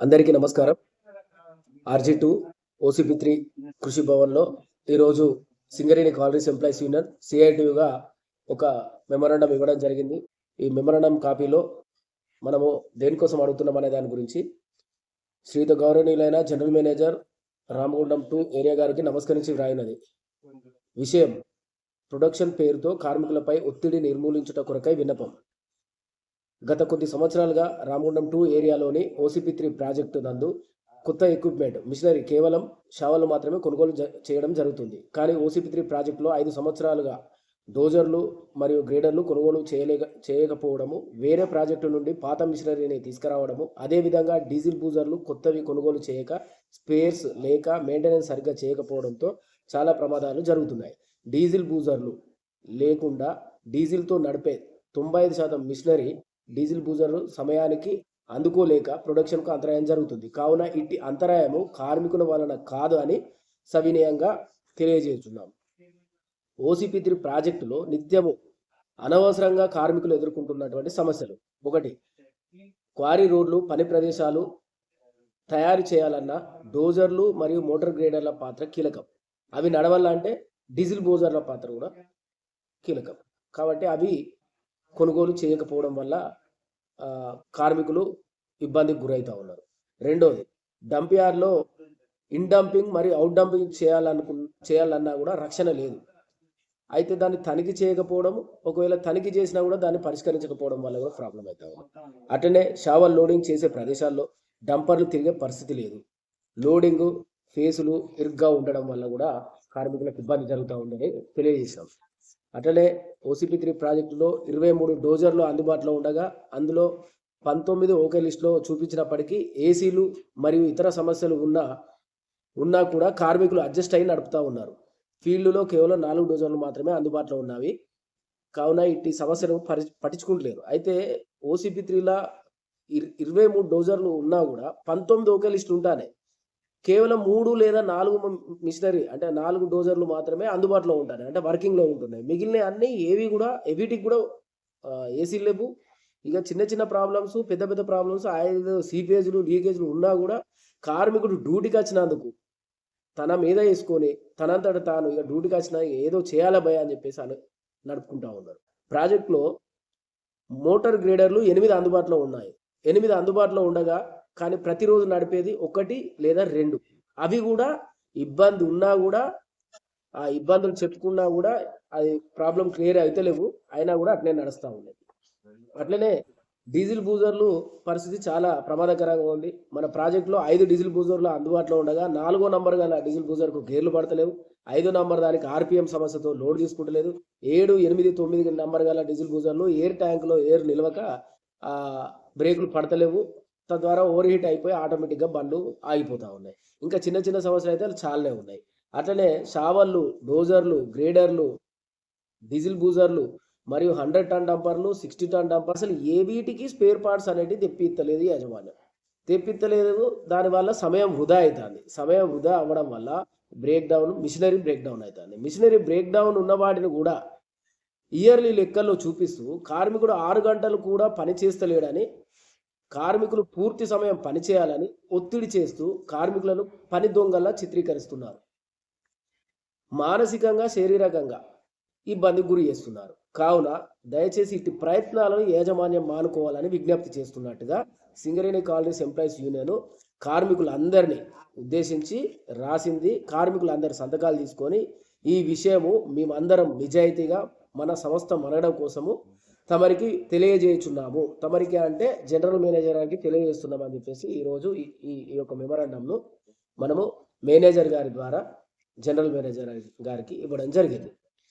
అందరికీ నమస్కారం. RG two OCP three కృషి భవన్లో ఈరోజు సింగరేణి కాలరీస్ ఎంప్లాయీస్ యూనియన్ సిఐటియుగా ఒక మెమరాండం ఇవ్వడం జరిగింది. ఈ మెమరాండం కాపీలో మనము దేనికోసం అడుగుతున్నాం అనే దాని గురించి శ్రీత గౌరవనీయులైన general manager Ramagundam two area గారికి నమస్కరించి వ్రాయినది. విషయం ప్రొడక్షన్ పేరుతో కార్మికులపై ఒత్తిడి నిర్మూలించుట కొరకై విన్నపం. గత కొద్ది సంవత్సరాలుగా రామగుండం టూ ఏరియాలోని ఓసీపీ త్రీ ప్రాజెక్టు నందు కొత్త ఎక్విప్మెంట్ మిషనరీ కేవలం షావలు మాత్రమే కొనుగోలు జ- చేయడం జరుగుతుంది. కానీ ఓసీపీ త్రీ ప్రాజెక్టులో ఐదు సంవత్సరాలుగా డోజర్లు మరియు గ్రేడర్లు కొనుగోలు చేయలేక చేయకపోవడము వేరే ప్రాజెక్టు నుండి పాత మిషనరీని తీసుకురావడము అదేవిధంగా డీజిల్ బూజర్లు కొత్తవి కొనుగోలు చేయక స్పేర్స్ లేక మెయింటెనెన్స్ సరిగ్గా చేయకపోవడంతో చాలా ప్రమాదాలు జరుగుతున్నాయి. డీజిల్ బూజర్లు లేకుండా డీజిల్తో నడిపే తొంభై ఐదు శాతం మిషనరీ డీజిల్ బూజర్లు సమయానికి అందుకోలేక ప్రొడక్షన్కు అంతరాయం జరుగుతుంది. కావున ఇట్టి అంతరాయము కార్మికుల వలన కాదు అని సవినయంగా తెలియజేస్తున్నాం. ఓసీపీ త్రీ ప్రాజెక్టులో నిత్యము అనవసరంగా కార్మికులు ఎదుర్కొంటున్నటువంటి సమస్యలు. ఒకటి క్వారీ రోడ్లు పని ప్రదేశాలు తయారు చేయాలన్న డోజర్లు మరియు మోటార్ గ్రేడర్ల పాత్ర కీలకం. అవి నడవాలంటే డీజిల్ బోజర్ల పాత్ర కూడా కీలకం. కాబట్టి అవి కొనుగోలు చేయకపోవడం వల్ల కార్మికులు ఇబ్బందికి గురవుతూ ఉన్నారు. రెండోది డంప్ యార్డ్లో ఇన్ డంపింగ్ మరియు అవుట్ డంపింగ్ చేయాలనుకు చేయాలన్నా కూడా రక్షణ లేదు. అయితే దాన్ని తనిఖీ చేయకపోవడం ఒకవేళ తనిఖీ చేసినా కూడా దాన్ని పరిష్కరించకపోవడం వల్ల కూడా ప్రాబ్లం అవుతా ఉంది. అట్లనే షావర్ లోడింగ్ చేసే ప్రదేశాల్లో డంపర్లు తిరిగే పరిస్థితి లేదు. లోడింగ్ ఫేసులు ఇరుగ్గా ఉండడం వల్ల కూడా కార్మికులకు ఇబ్బంది జరుగుతూ ఉందని తెలియజేశాం. అట్లనే ఓసీపీ త్రీ ప్రాజెక్టులో ఇరవై మూడు డోజర్లు అందుబాటులో ఉండగా అందులో పంతొమ్మిది ఓకే లిస్టులో చూపించినప్పటికీ ఏసీలు మరియు ఇతర సమస్యలు ఉన్నా ఉన్నా కూడా కార్మికులు అడ్జస్ట్ అయి నడుపుతా ఉన్నారు. ఫీల్డ్లో కేవలం నాలుగు డోజర్లు మాత్రమే అందుబాటులో ఉన్నవి. కావున ఇట్టి సమస్యను పరి పట్టించుకుంటలేరు. అయితే ఓసీపీ త్రీలా ఇరవై మూడు డోజర్లు ఉన్నా కూడా పంతొమ్మిది ఓకే లిస్టులు ఉంటానే. కేవలం మూడు లేదా నాలుగు మిషనరీ అంటే నాలుగు డోజర్లు మాత్రమే అందుబాటులో ఉంటాయి. అంటే వర్కింగ్లో ఉంటున్నాయి. మిగిలిన అన్ని ఏవి కూడా ఎవిటికి కూడా ఏసీ లేవు. ఇక చిన్న చిన్న ప్రాబ్లమ్స్ పెద్ద పెద్ద ప్రాబ్లమ్స్ ఐదు సీపేజ్లు లీకేజ్లు ఉన్నా కూడా కార్మికుడు డ్యూటీకి వచ్చినందుకు తన మీద వేసుకొని తనంతట తాను ఇక డ్యూటీకి వచ్చిన ఏదో చేయాలా భయ అని చెప్పేసి అని నడుపుకుంటా ఉన్నారు. ప్రాజెక్ట్లో మోటార్ గ్రేడర్లు ఎనిమిది అందుబాటులో ఉన్నాయి. ఎనిమిది అందుబాటులో ఉండగా కానీ ప్రతిరోజు నడిపేది ఒకటి లేదా రెండు. అవి కూడా ఇబ్బంది ఉన్నా కూడా ఆ ఇబ్బందులు చెప్పుకున్నా కూడా అది ప్రాబ్లం క్లియర్ అయితే లేవు. అయినా కూడా అట్లనే నడుస్తూ ఉండేది. అట్లనే డీజిల్ బూజర్లు పరిస్థితి చాలా ప్రమాదకరంగా ఉంది. మన ప్రాజెక్టులో ఐదు డీజిల్ బూజర్లు అందుబాటులో ఉండగా నాలుగో నంబర్ గల డీజిల్ బూజర్కు గేర్లు పడతలేవు. ఐదో నంబర్ దానికి ఆర్పిఎం సమస్యతో లోడ్ తీసుకుంటలేదు. ఏడు ఎనిమిది తొమ్మిది నంబర్ గల డీజిల్ బూజర్లు ఎయిర్ ట్యాంకులో ఎయిర్ నిలవక బ్రేకులు పడతలేవు. తద్వారా ఓవర్ హీట్ అయిపోయి ఆటోమేటిక్గా బండ్లు ఆగిపోతూ ఉన్నాయి. ఇంకా చిన్న చిన్న సమస్యలు అయితే చాలానే ఉన్నాయి. అట్లనే షావర్లు డోజర్లు గ్రేడర్లు డీజిల్ బూజర్లు మరియు హండ్రెడ్ టన్ డంపర్లు సిక్స్టీ టన్ డంపర్ అసలు ఏ వీటికి స్పేర్ పార్ట్స్ అనేది తెప్పిత్తలేదు యాజమాన్యం తెప్పిత్తలేదు దానివల్ల సమయం వృధా అవుతుంది సమయం వృధా అవ్వడం వల్ల break down machinery break down అవుతుంది మిషనరీ బ్రేక్ డౌన్ ఉన్న వాటిని కూడా ఇయర్లీ లెక్కల్లో చూపిస్తూ కార్మికుడు ఆరు గంటలు కూడా పని చేస్తలేడని కార్మికులు పూర్తి సమయం పనిచేయాలని ఒత్తిడి చేస్తూ కార్మికులను పని దొంగల్లా చిత్రీకరిస్తున్నారు. మానసికంగా శారీరకంగా ఇబ్బంది గురి చేస్తున్నారు. కావున దయచేసి ఇట్టి ప్రయత్నాలను యాజమాన్యం మానుకోవాలని విజ్ఞప్తి చేస్తున్నట్టుగా సింగరేణి కాలనీస్ ఎంప్లాయీస్ యూనియన్ కార్మికులందరినీ ఉద్దేశించి రాసింది. కార్మికులందరి సంతకాలు తీసుకొని ఈ విషయము మేమందరం నిజాయితీగా మన సంస్థ మనడం కోసము తమరికి తెలియజేయుచున్నాము. తమరికి అంటే జనరల్ మేనేజర్ గారికి తెలియజేస్తున్నాం అని చెప్పేసి ఈరోజు ఈ ఈ ఈ యొక్క మెమరాండంను మనము మేనేజర్ గారి ద్వారా జనరల్ మేనేజర్ గారికి ఇవ్వడం జరిగింది.